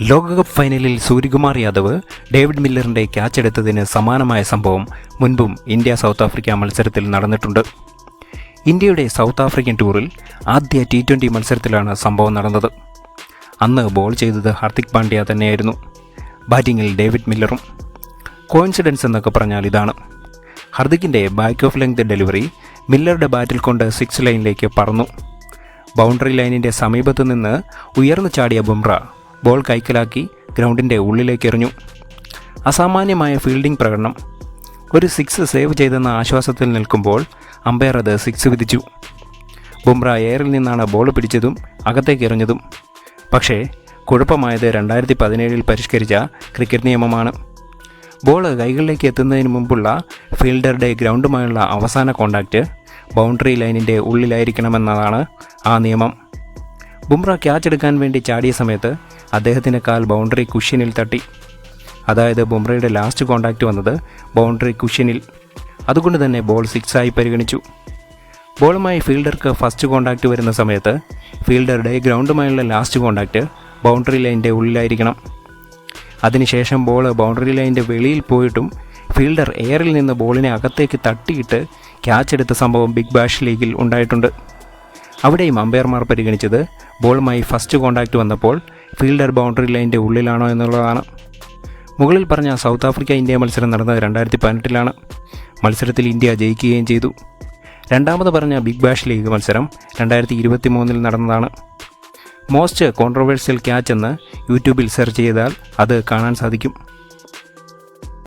ലോകകപ്പ് ഫൈനലിൽ സൂര്യകുമാർ യാദവ് ഡേവിഡ് മില്ലറിന്റെ ക്യാച്ച് എടുത്തതിന് സമാനമായ സംഭവം മുൻപും ഇന്ത്യ സൗത്ത് ആഫ്രിക്ക മത്സരത്തിൽ നടന്നിട്ടുണ്ട്. ഇന്ത്യയുടെ സൗത്ത് ആഫ്രിക്കൻ ടൂറിൽ ആദ്യ ടി ട്വന്റി മത്സരത്തിലാണ് സംഭവം നടന്നത്. അന്ന് ബോൾ ചെയ്തത് ഹാർദിക് പാണ്ഡ്യ തന്നെയായിരുന്നു. ബാറ്റിങ്ങിൽ ഡേവിഡ് മില്ലറും. കോയിൻസിഡൻസ് എന്നൊക്കെ പറഞ്ഞാൽ ഇതാണ്. ഹർദിക്കിന്റെ ബാക്ക് ഓഫ് ലെങ്ത് ഡെലിവറി മില്ലറുടെ ബാറ്റിൽ കൊണ്ട് സിക്സ് ലൈനിലേക്ക് പറന്നു. ബൗണ്ടറി ലൈനിന്റെ സമീപത്തു നിന്ന് ഉയർന്നു ചാടിയ ബുംറ ബോൾ കൈക്കലാക്കി ഗ്രൗണ്ടിന്റെ ഉള്ളിലേക്ക് എറിഞ്ഞു. അസാമാന്യമായ ഫീൽഡിംഗ് പ്രകടനം. ഒരു സിക്സ് സേവ് ചെയ്തെന്ന ആശ്വാസത്തിൽ നിൽക്കുമ്പോൾ അമ്പയർ അത് സിക്സ് വിധിച്ചു. ബുംറ എയറിൽ നിന്നാണ് ബോൾ പിടിച്ചതും അകത്തേക്ക് എറിഞ്ഞതും. പക്ഷേ കുഴപ്പമായത് രണ്ടായിരത്തി പതിനേഴിൽ പരിഷ്കരിച്ച ക്രിക്കറ്റ് നിയമമാണ്. ബോൾ കൈകളിലേക്ക് എത്തുന്നതിന് മുമ്പുള്ള ഫീൽഡറുടെ ഗ്രൗണ്ടുമായുള്ള അവസാന കോണ്ടാക്റ്റ് ബൗണ്ടറി ലൈനിന്റെ ഉള്ളിലായിരിക്കണമെന്നതാണ് ആ നിയമം. ബുംറ ക്യാച്ച് എടുക്കാൻ വേണ്ടി ചാടിയ സമയത്ത് അദ്ദേഹത്തിന്റെ കാൽ ബൗണ്ടറി കുഷ്യനിൽ തട്ടി. അതായത് ബുംറയുടെ ലാസ്റ്റ് കോണ്ടാക്റ്റ് വന്നത് ബൗണ്ടറി കുഷ്യനിൽ. അതുകൊണ്ട് തന്നെ ബോൾ സിക്സായി പരിഗണിച്ചു. ബോളുമായി ഫീൽഡർക്ക് ഫസ്റ്റ് കോണ്ടാക്റ്റ് വരുന്ന സമയത്ത് ഫീൽഡറുടെ ഗ്രൗണ്ടുമായുള്ള ലാസ്റ്റ് കോണ്ടാക്റ്റ് ബൗണ്ടറി ലൈന്റെ ഉള്ളിലായിരിക്കണം. അതിനുശേഷം ബോൾ ബൗണ്ടറി ലൈന്റെ വെളിയിൽ പോയിട്ടും ഫീൽഡർ എയറിൽ നിന്ന് ബോളിനെ അകത്തേക്ക് തട്ടിയിട്ട് ക്യാച്ച് എടുത്ത സംഭവം ബിഗ് ബാഷ് ലീഗിൽ ഉണ്ടായിട്ടുണ്ട്. അവിടെയും അമ്പയർമാർ പരിഗണിച്ചത് ബോളുമായി ഫസ്റ്റ് കോണ്ടാക്റ്റ് വന്നപ്പോൾ ഫീൽഡർ ബൗണ്ടറി ലൈന്റെ ഉള്ളിലാണോ എന്നുള്ളതാണ്. മുകളിൽ പറഞ്ഞ സൗത്ത് ആഫ്രിക്ക ഇന്ത്യ മത്സരം നടന്നത് രണ്ടായിരത്തി പതിനെട്ടിലാണ് മത്സരത്തിൽ ഇന്ത്യ ജയിക്കുകയും ചെയ്തു. രണ്ടാമത് പറഞ്ഞ ബിഗ് ബാഷ് ലീഗ് മത്സരം രണ്ടായിരത്തി ഇരുപത്തി മൂന്നിൽ നടന്നതാണ്. മോസ്റ്റ് കോൺട്രവേഴ്സ്യൽ ക്യാച്ച് എന്ന് യൂട്യൂബിൽ സെർച്ച് ചെയ്താൽ അത് കാണാൻ സാധിക്കും.